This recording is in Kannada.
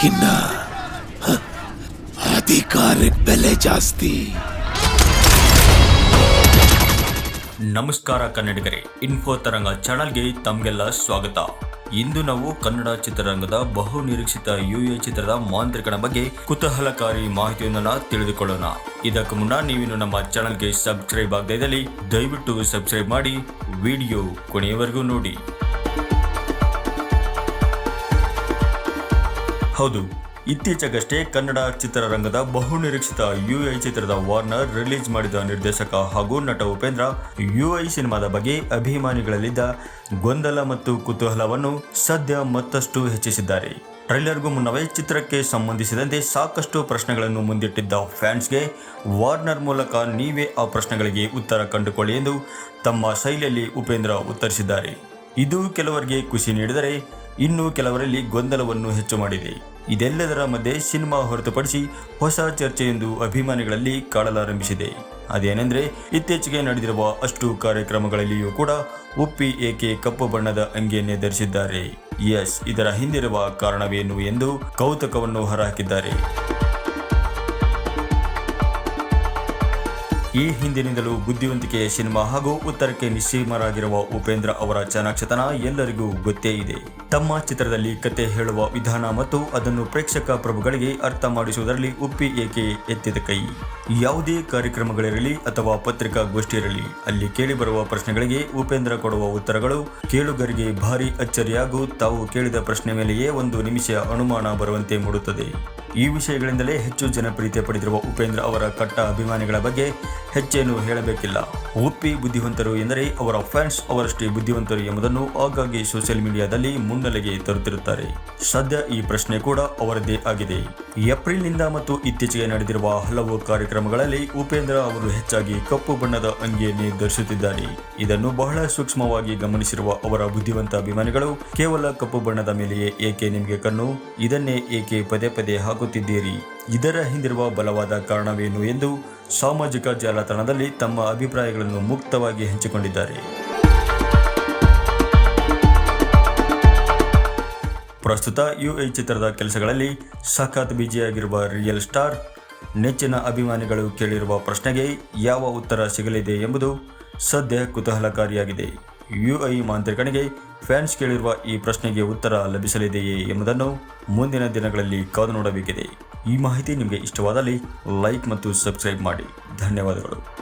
ಹಣಕ್ಕಿನ್ನ ಅಧಿಕಾರ ಬೆಲೆ ಜಾಸ್ತಿ. ನಮಸ್ಕಾರ ಕನ್ನಡಿಗರೇ ಇನ್ಫೋ ತರಂಗ ಚಾನಲ್ಗೆ ತಮಗೆಲ್ಲ ಸ್ವಾಗತ. ಇಂದು ನಾವು ಕನ್ನಡ ಚಿತ್ರರಂಗದ ಬಹು ನಿರೀಕ್ಷಿತ ಎ ಚಿತ್ರದ ಮಾಂತ್ರಿಕನ ಬಗ್ಗೆ ಕುತೂಹಲಕಾರಿ ಮಾಹಿತಿಯೊಂದನ್ನು ತಿಳಿದುಕೊಳ್ಳೋಣ. ಇದಕ್ಕೂ ಮುನ್ನ ನೀವಿನ್ನು ನಮ್ಮ ಚಾನಲ್ಗೆ ಸಬ್ಸ್ಕ್ರೈಬ್ ಆಗದೇ ಇದ್ದಲ್ಲಿ ದಯವಿಟ್ಟು ಸಬ್ಸ್ಕ್ರೈಬ್ ಮಾಡಿ, ವಿಡಿಯೋ ಕೊನೆಯವರೆಗೂ ನೋಡಿ. ಹೌದು. ಇತ್ತೀಚೆಗಷ್ಟೇ ಕನ್ನಡ ಚಿತ್ರರಂಗದ ಬಹು ನಿರೀಕ್ಷಿತ ಯುಐ ಚಿತ್ರದ ವಾರ್ನರ್ ರಿಲೀಸ್ ಮಾಡಿದ ನಿರ್ದೇಶಕ ಹಾಗೂ ನಟ ಉಪೇಂದ್ರ ಯುಐ ಸಿನಿಮಾದ ಬಗ್ಗೆ ಅಭಿಮಾನಿಗಳಲ್ಲಿದ್ದ ಗೊಂದಲ ಮತ್ತು ಕುತೂಹಲವನ್ನು ಸದ್ಯ ಮತ್ತಷ್ಟು ಹೆಚ್ಚಿಸಿದ್ದಾರೆ. ಟ್ರೈಲರ್ಗೂ ಮುನ್ನವೇ ಚಿತ್ರಕ್ಕೆ ಸಂಬಂಧಿಸಿದಂತೆ ಸಾಕಷ್ಟು ಪ್ರಶ್ನೆಗಳನ್ನು ಮುಂದಿಟ್ಟಿದ್ದ ಫ್ಯಾನ್ಸ್ಗೆ ವಾರ್ನರ್ ಮೂಲಕ ನೀವೇ ಆ ಪ್ರಶ್ನೆಗಳಿಗೆ ಉತ್ತರ ಕಂಡುಕೊಳ್ಳಿ ಎಂದು ತಮ್ಮ ಶೈಲಿಯಲ್ಲಿ ಉಪೇಂದ್ರ ಉತ್ತರಿಸಿದ್ದಾರೆ. ಇದು ಕೆಲವರಿಗೆ ಖುಷಿ ನೀಡಿದರೆ ಇನ್ನು ಕೆಲವರಲ್ಲಿ ಗೊಂದಲವನ್ನು ಹೆಚ್ಚು ಮಾಡಿದೆ. ಇದೆಲ್ಲದರ ಮಧ್ಯೆ ಸಿನಿಮಾ ಹೊರತುಪಡಿಸಿ ಹೊಸ ಚರ್ಚೆಯೊಂದು ಅಭಿಮಾನಿಗಳಲ್ಲಿ ಕಾಡಲಾರಂಭಿಸಿದೆ. ಅದೇನೆಂದರೆ, ಇತ್ತೀಚೆಗೆ ನಡೆದಿರುವ ಅಷ್ಟು ಕಾರ್ಯಕ್ರಮಗಳಲ್ಲಿಯೂ ಕೂಡ ಉಪ್ಪಿ ಏಕೆ ಕಪ್ಪು ಬಣ್ಣದ ಅಂಗಿಯನ್ನೇ ಧರಿಸಿದ್ದಾರೆ. ಎಸ್ ಇದರ ಹಿಂದಿರುವ ಕಾರಣವೇನು ಎಂದು ಕೌತುಕವನ್ನು ಹೊರಹಾಕಿದ್ದಾರೆ. ಈ ಹಿಂದಿನಿಂದಲೂ ಬುದ್ಧಿವಂತಿಕೆಯ ಸಿನಿಮಾ ಹಾಗೂ ಉತ್ತರಕ್ಕೆ ನಿಶ್ಚೀಮರಾಗಿರುವ ಉಪೇಂದ್ರ ಅವರ ಚನಾಕ್ಷತನ ಎಲ್ಲರಿಗೂ ಗೊತ್ತೇ ಇದೆ. ತಮ್ಮ ಚಿತ್ರದಲ್ಲಿ ಕತೆ ಹೇಳುವ ವಿಧಾನ ಮತ್ತು ಅದನ್ನು ಪ್ರೇಕ್ಷಕ ಪ್ರಭುಗಳಿಗೆ ಅರ್ಥ ಮಾಡಿಸುವುದರಲ್ಲಿ ಉಪ್ಪಿ ಏಕೆ ಎತ್ತಿದ ಕೈ? ಯಾವುದೇ ಕಾರ್ಯಕ್ರಮಗಳಿರಲಿ ಅಥವಾ ಪತ್ರಿಕಾಗೋಷ್ಠಿ ಇರಲಿ ಅಲ್ಲಿ ಕೇಳಿಬರುವ ಪ್ರಶ್ನೆಗಳಿಗೆ ಉಪೇಂದ್ರ ಕೊಡುವ ಉತ್ತರಗಳು ಕೇಳುಗರಿಗೆ ಭಾರಿ ಅಚ್ಚರಿಯಾಗೂ ತಾವು ಕೇಳಿದ ಪ್ರಶ್ನೆ ಮೇಲೆಯೇ ಒಂದು ನಿಮಿಷ ಅನುಮಾನ ಬರುವಂತೆ ಮೂಡುತ್ತದೆ. ಈ ವಿಷಯಗಳಿಂದಲೇ ಹೆಚ್ಚು ಜನಪ್ರಿಯತೆ ಪಡೆದಿರುವ ಉಪೇಂದ್ರ ಅವರ ಕಟ್ಟ ಅಭಿಮಾನಿಗಳ ಬಗ್ಗೆ ಹೆಚ್ಚೇನು ಹೇಳಬೇಕಿಲ್ಲ. ಉಪ್ಪಿ ಬುದ್ಧಿವಂತರು ಎಂದರೆ ಅವರ ಫ್ಯಾನ್ಸ್ ಅವರಷ್ಟೇ ಬುದ್ಧಿವಂತರು ಎಂಬುದನ್ನು ಆಗಾಗ್ಗೆ ಸೋಷಿಯಲ್ ಮೀಡಿಯಾದಲ್ಲಿ ಮುನ್ನೆಲೆಗೆ ತರುತ್ತಿರುತ್ತಾರೆ. ಸದ್ಯ ಈ ಪ್ರಶ್ನೆ ಕೂಡ ಅವರದ್ದೇ ಆಗಿದೆ. ಏಪ್ರಿಲ್ನಿಂದ ಮತ್ತು ಇತ್ತೀಚೆಗೆ ನಡೆದಿರುವ ಹಲವು ಕಾರ್ಯಕ್ರಮಗಳಲ್ಲಿ ಉಪೇಂದ್ರ ಅವರು ಹೆಚ್ಚಾಗಿ ಕಪ್ಪು ಬಣ್ಣದ ಅಂಗಿಯನ್ನೇ ಧರಿಸುತ್ತಿದ್ದಾರೆ. ಇದನ್ನು ಬಹಳ ಸೂಕ್ಷ್ಮವಾಗಿ ಗಮನಿಸಿರುವ ಅವರ ಬುದ್ಧಿವಂತ ಅಭಿಮಾನಿಗಳು ಕೇವಲ ಕಪ್ಪು ಬಣ್ಣದ ಮೇಲೆಯೇ ಏಕೆ ನಿಮಗೆ ಕಣ್ಣು? ಇದನ್ನೇ ಏಕೆ ಪದೇ ಪದೇ ಹಾಕುತ್ತಿದ್ದೀರಿ ಇದರ ಹಿಂದಿರುವ ಬಲವಾದ ಕಾರಣವೇನು ಎಂದು ಸಾಮಾಜಿಕ ಜಾಲತಾಣದಲ್ಲಿ ತಮ್ಮ ಅಭಿಪ್ರಾಯಗಳನ್ನು ಮುಕ್ತವಾಗಿ ಹಂಚಿಕೊಂಡಿದ್ದಾರೆ. ಪ್ರಸ್ತುತ ಯುಎ ಚಿತ್ರದ ಕೆಲಸಗಳಲ್ಲಿ ಸಖತ್ ಬಿಜಿಯಾಗಿರುವ ರಿಯಲ್ ಸ್ಟಾರ್, ನೆಚ್ಚಿನ ಅಭಿಮಾನಿಗಳು ಕೇಳಿರುವ ಪ್ರಶ್ನೆಗೆ ಯಾವ ಉತ್ತರ ಸಿಗಲಿದೆ ಎಂಬುದು ಸದ್ಯ ಕುತೂಹಲಕಾರಿಯಾಗಿದೆ. ಯುಐ ಮಾಂತ್ರಿಕನಿಗೆ ಫ್ಯಾನ್ಸ್ ಕೇಳಿರುವ ಈ ಪ್ರಶ್ನೆಗೆ ಉತ್ತರ ಲಭಿಸಲಿದೆಯೇ ಎಂಬುದನ್ನು ಮುಂದಿನ ದಿನಗಳಲ್ಲಿ ಕಾದು ನೋಡಬೇಕಿದೆ. ಈ ಮಾಹಿತಿ ನಿಮಗೆ ಇಷ್ಟವಾದಲ್ಲಿ ಲೈಕ್ ಮತ್ತು ಸಬ್ಸ್ಕ್ರೈಬ್ ಮಾಡಿ. ಧನ್ಯವಾದಗಳು.